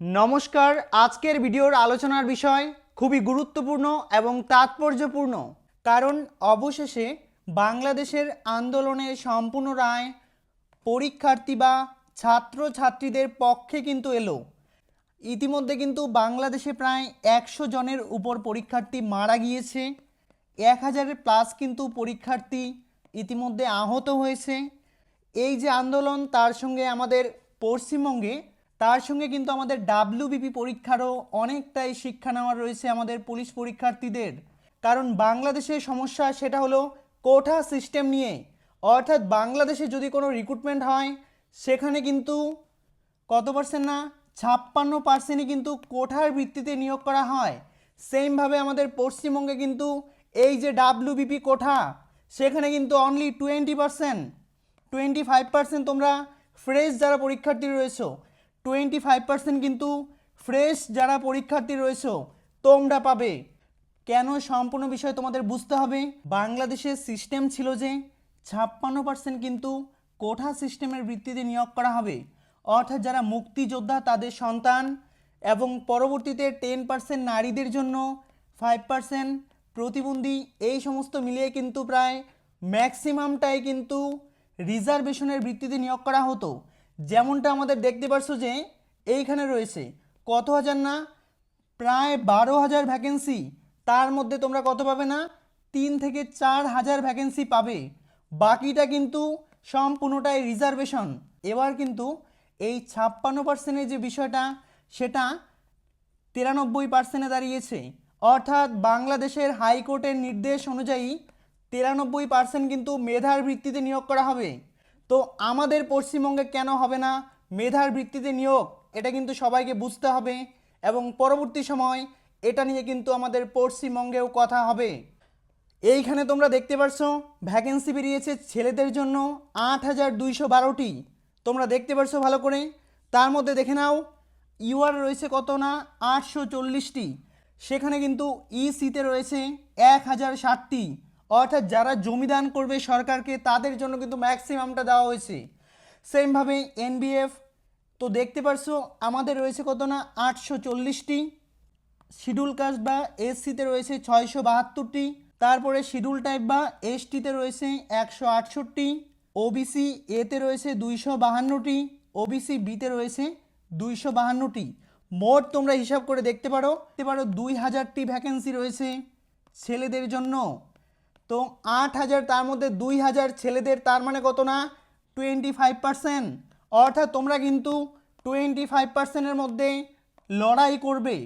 নমস্কার, আজকের ভিডিওর আলোচনার বিষয় খুবই গুরুত্বপূর্ণ এবং তাৎপর্যপূর্ণ। কারণ অবশেষে বাংলাদেশের আন্দোলনের সম্পূর্ণ রায় পরীক্ষার্থী বা ছাত্রছাত্রীদের পক্ষে কিন্তু এলো। ইতিমধ্যে কিন্তু বাংলাদেশে প্রায় একশো জনের উপর পরীক্ষার্থী মারা গিয়েছে। এক হাজারের প্লাস কিন্তু পরীক্ষার্থী ইতিমধ্যে আহত হয়েছে। এই যে আন্দোলন, তার সঙ্গে আমাদের পশ্চিমবঙ্গে তার সঙ্গে কিন্তু আমাদের ডাব্লিউবিপি পরীক্ষারও অনেকটাই শিক্ষা নেওয়ার রয়েছে আমাদের পুলিশ পরীক্ষার্থীদের। কারণ বাংলাদেশের সমস্যা সেটা হলো কোঠা সিস্টেম নিয়ে। অর্থাৎ বাংলাদেশে যদি কোনো রিক্রুটমেন্ট হয়, সেখানে কিন্তু কত পার্সেন্ট না? ছাপ্পান্ন পার্সেন্টই কিন্তু কোঠার ভিত্তিতে নিয়োগ করা হয়। সেমভাবে আমাদের পশ্চিমবঙ্গে কিন্তু এই যে ডাব্লিউবিপি কোঠা, সেখানে কিন্তু only twenty percent twenty five percent তোমরা ফ্রেশ যারা পরীক্ষার্থী রয়েছো টোয়েন্টি ফাইভ পার্সেন্ট কিন্তু ফ্রেশ যারা পরীক্ষার্থী রয়েছো, তোমরা পাবে। কেন সম্পূর্ণ বিষয় তোমাদের বুঝতে হবে। বাংলাদেশের সিস্টেম ছিল যে ছাপ্পান্ন পার্সেন্ট কিন্তু কোঠা সিস্টেমের ভিত্তিতে নিয়োগ করা হবে। অর্থাৎ যারা মুক্তিযোদ্ধা, তাদের সন্তান এবং পরবর্তীতে টেন পার্সেন্ট নারীদের জন্য ফাইভ পার্সেন্ট প্রতিবন্ধী, এই সমস্ত মিলিয়ে কিন্তু প্রায় ম্যাক্সিমামটাই কিন্তু রিজার্ভেশনের ভিত্তিতে নিয়োগ করা হতো। যেমনটা আমাদের দেখতে পারছ যে এইখানে রয়েছে, কত হাজার না? প্রায় বারো হাজার ভ্যাকেন্সি তার মধ্যে তোমরা কত পাবে না? তিন থেকে চার হাজার ভ্যাকেন্সি পাবে। বাকিটা কিন্তু সম্পূর্ণটাই রিজার্ভেশন এবার কিন্তু এই ছাপ্পান্ন পার্সেন্টের যে বিষয়টা, সেটা তিরানব্বই পার্সেন্টে দাঁড়িয়েছে। অর্থাৎ বাংলাদেশের হাইকোর্টের নির্দেশ অনুযায়ী তিরানব্বই পার্সেন্ট কিন্তু মেধার ভিত্তিতে নিয়োগ করা হবে। তো আমাদের পশ্চিমবঙ্গে কেন হবে না? মেধার ভিত্তিতে নিয়োগ, এটা কিন্তু সবাইকে বুঝতে হবে। এবং পরবর্তী সময় এটা নিয়ে কিন্তু আমাদের পশ্চিমবঙ্গেও কথা হবে। এইখানে তোমরা দেখতে পারছ ভ্যাকেন্সি বেরিয়েছে ছেলেদের জন্য আট হাজার দুইশো বারোটি। তোমরা দেখতে পারছ ভালো করে? তার মধ্যে দেখে নাও ইউআর রয়েছে কত না? আটশো চল্লিশটি। সেখানে কিন্তু ইসিতে রয়েছে এক হাজার ষাটটি। অর্থাৎ যারা জমিদান করবে সরকারকে, তাদের জন্য কিন্তু ম্যাক্সিমামটা দেওয়া হয়েছে। সেমভাবে এনবিএফ তো দেখতে পারছ, আমাদের রয়েছে কত না? আটশো চল্লিশটি। শিডিউল কাস্ট বা এসসিতে রয়েছে ছয়শো বাহাত্তরটি। তারপরে শিডিউল টাইপ বা এসটিতে রয়েছে একশো আটষট্টি। ওবিসি এতে রয়েছে দুইশো বাহান্নটি। ওবিসি বিতে রয়েছে দুইশো বাহান্নটি। মোট তোমরা হিসাব করে দেখতে পারো। দেখতে পারো দুই হাজারটি ভ্যাকেন্সি রয়েছে ছেলেদের জন্য। তো আট হাজার, তার মধ্যে দুই হাজার ছেলেদের, তার মানে কত না? টোয়েন্টি ফাইভ পার্সেন্ট অর্থাৎ তোমরা কিন্তু টোয়েন্টি ফাইভ পার্সেন্টের মধ্যে লড়াই করবে।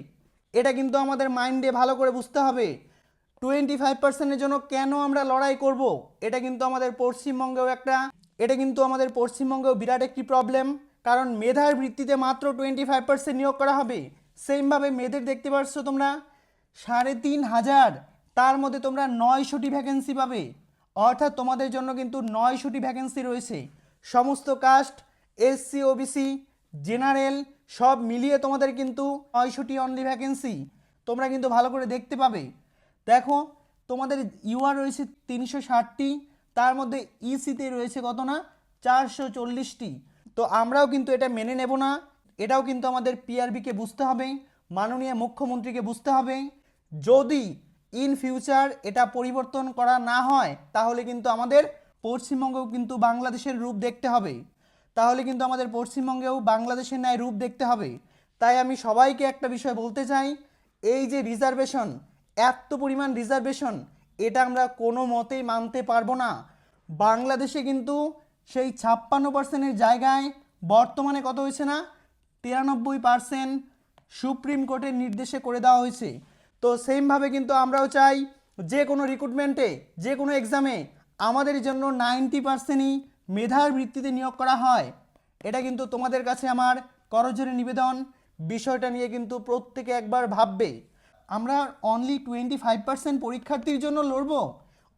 এটা কিন্তু আমাদের মাইন্ডে ভালো করে বুঝতে হবে। টোয়েন্টি ফাইভ পার্সেন্টের জন্য কেন আমরা লড়াই করব? এটা কিন্তু আমাদের পশ্চিমবঙ্গেও একটা, এটা কিন্তু আমাদের পশ্চিমবঙ্গেও বিরাট একটি প্রবলেম কারণ মেধার ভিত্তিতে মাত্র টোয়েন্টি ফাইভ পার্সেন্ট নিয়োগ করা হবে। সেমভাবে মেয়েদের দেখতে পাচ্ছ তোমরা, সাড়ে তিন হাজার তার মধ্যে তোমরা নয়শোটি ভ্যাকেন্সি পাবে। অর্থাৎ তোমাদের জন্য কিন্তু নয়শোটি ভ্যাকেন্সি রয়েছে। সমস্ত কাস্ট এসসি ওবিসি জেনারেল সব মিলিয়ে তোমাদের কিন্তু নয়শোটি অনলি ভ্যাকেন্সি তোমরা কিন্তু ভালো করে দেখতে পাবে। দেখো, তোমাদের ইউআর রয়েছে তিনশো ষাটটি, তার মধ্যে ইসিতে রয়েছে কত না? চারশো চল্লিশটি। তো আমরাও কিন্তু এটা মেনে নেব না। এটাও কিন্তু আমাদের পিআরবিকে বুঝতে হবে, মাননীয় মুখ্যমন্ত্রীকে বুঝতে হবে। যদি ইন ফিউচার এটা পরিবর্তন করা না হয়, তাহলে কিন্তু আমাদের পশ্চিমবঙ্গেও কিন্তু বাংলাদেশের রূপ দেখতে হবে। তাহলে কিন্তু আমাদের পশ্চিমবঙ্গেও বাংলাদেশের ন্যায় রূপ দেখতে হবে। তাই আমি সবাইকে একটা বিষয় বলতে চাই, এই যে রিজার্ভেশন এত পরিমাণ রিজার্ভেশন এটা আমরা কোনো মতেই মানতে পারব না। বাংলাদেশে কিন্তু সেই ছাপ্পান্ন পার্সেন্টের জায়গায় বর্তমানে কত হয়েছে না? তিরানব্বই পার্সেন্ট সুপ্রিম কোর্টের নির্দেশে করে দেওয়া হয়েছে। তো সেমভাবে কিন্তু আমরাও চাই যে কোনো রিক্রুটমেন্টে যে কোনো এক্সামে আমাদের জন্য নাইনটি পার্সেন্টই মেধার ভিত্তিতে নিয়োগ করা হয়। এটা কিন্তু তোমাদের কাছে আমার করজোরে নিবেদন। বিষয়টা নিয়ে কিন্তু প্রত্যেকে একবার ভাববে। আমরা অনলি টোয়েন্টি ফাইভ পার্সেন্ট পরীক্ষার্থীর জন্য লড়বো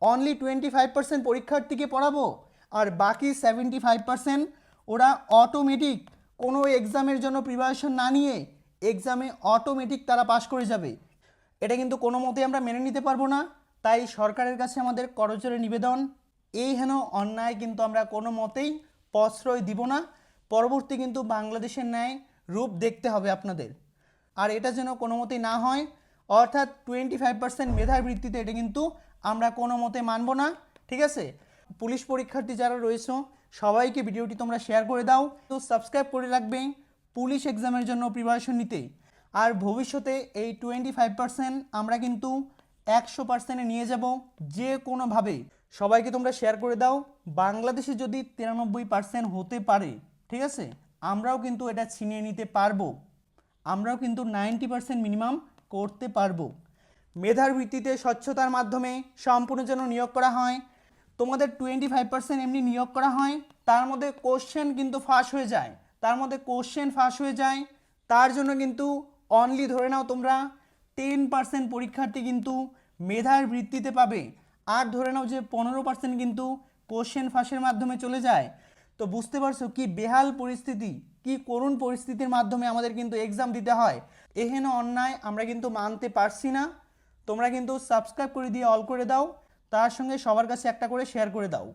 অনলি টোয়েন্টি ফাইভ পার্সেন্ট পরীক্ষার্থীকে পড়াবো, আর বাকি সেভেন্টি ফাইভ পার্সেন্ট ওরা অটোমেটিক কোনো এক্সামের জন্য প্রিপারেশন না নিয়ে এক্সামে অটোমেটিক তারা পাশ করে যাবে। এটা কিন্তু কোনো মতেই আমরা মেনে নিতে পারব না। তাই সরকারের কাছে আমাদের করজোরে নিবেদন, এই হেন অন্যায় কিন্তু আমরা কোনো মতেই প্রশ্রয় দিব না। পরবর্তী কিন্তু বাংলাদেশের ন্যায় রূপ দেখতে হবে আপনাদের। আর এটা যেন কোনো মতেই না হয়, অর্থাৎ টোয়েন্টি ফাইভ পার্সেন্ট মেধার ভিত্তিতে এটা কিন্তু আমরা কোনো মতে মানব না, ঠিক আছে? পুলিশ পরীক্ষার্থী যারা রয়েছে, সবাইকে ভিডিওটি তোমরা শেয়ার করে দাও। তো সাবস্ক্রাইব করে রাখবে পুলিশ এক্সামের জন্য প্রিপারেশন নিতে। আর ভবিষ্যতে এই টোয়েন্টি ফাইভ পার্সেন্ট আমরা কিন্তু একশো পার্সেন্টে নিয়ে যাব যে কোনোভাবে। সবাইকে তোমরা শেয়ার করে দাও। বাংলাদেশে যদি তিরানব্বই পার্সেন্ট হতে পারে, ঠিক আছে? আমরাও কিন্তু এটা ছিনিয়ে নিতে পারব। আমরাও কিন্তু নাইনটি পার্সেন্ট মিনিমাম করতে পারব। মেধার ভিত্তিতে স্বচ্ছতার মাধ্যমে সম্পূর্ণ যেন নিয়োগ করা হয়। তোমাদের টোয়েন্টি ফাইভ পার্সেন্ট এমনি নিয়োগ করা হয়, তার মধ্যে কোশ্চেন কিন্তু ফাঁস হয়ে যায়। তার মধ্যে কোশ্চেন ফাঁস হয়ে যায়। তার জন্য কিন্তু অনলি ধরে নাও তোমরা টেন পার্সেন্ট পরীক্ষার্থী কিন্তু মেধার ভিত্তিতে পাবে। আর ধরে নাও যে পনেরো পার্সেন্ট কিন্তু কোশ্চেন ফাঁসের মাধ্যমে চলে যায়। তো বুঝতে পারছ কি বেহাল পরিস্থিতি, কি করুণ পরিস্থিতির মাধ্যমে আমাদের কিন্তু এক্সাম দিতে হয়। এহেন অন্যায় আমরা কিন্তু মানতে পারছি না। তোমরা কিন্তু সাবস্ক্রাইব করে দিয়ে অল করে দাও। তার সঙ্গে সবার কাছে একটা করে শেয়ার করে দাও।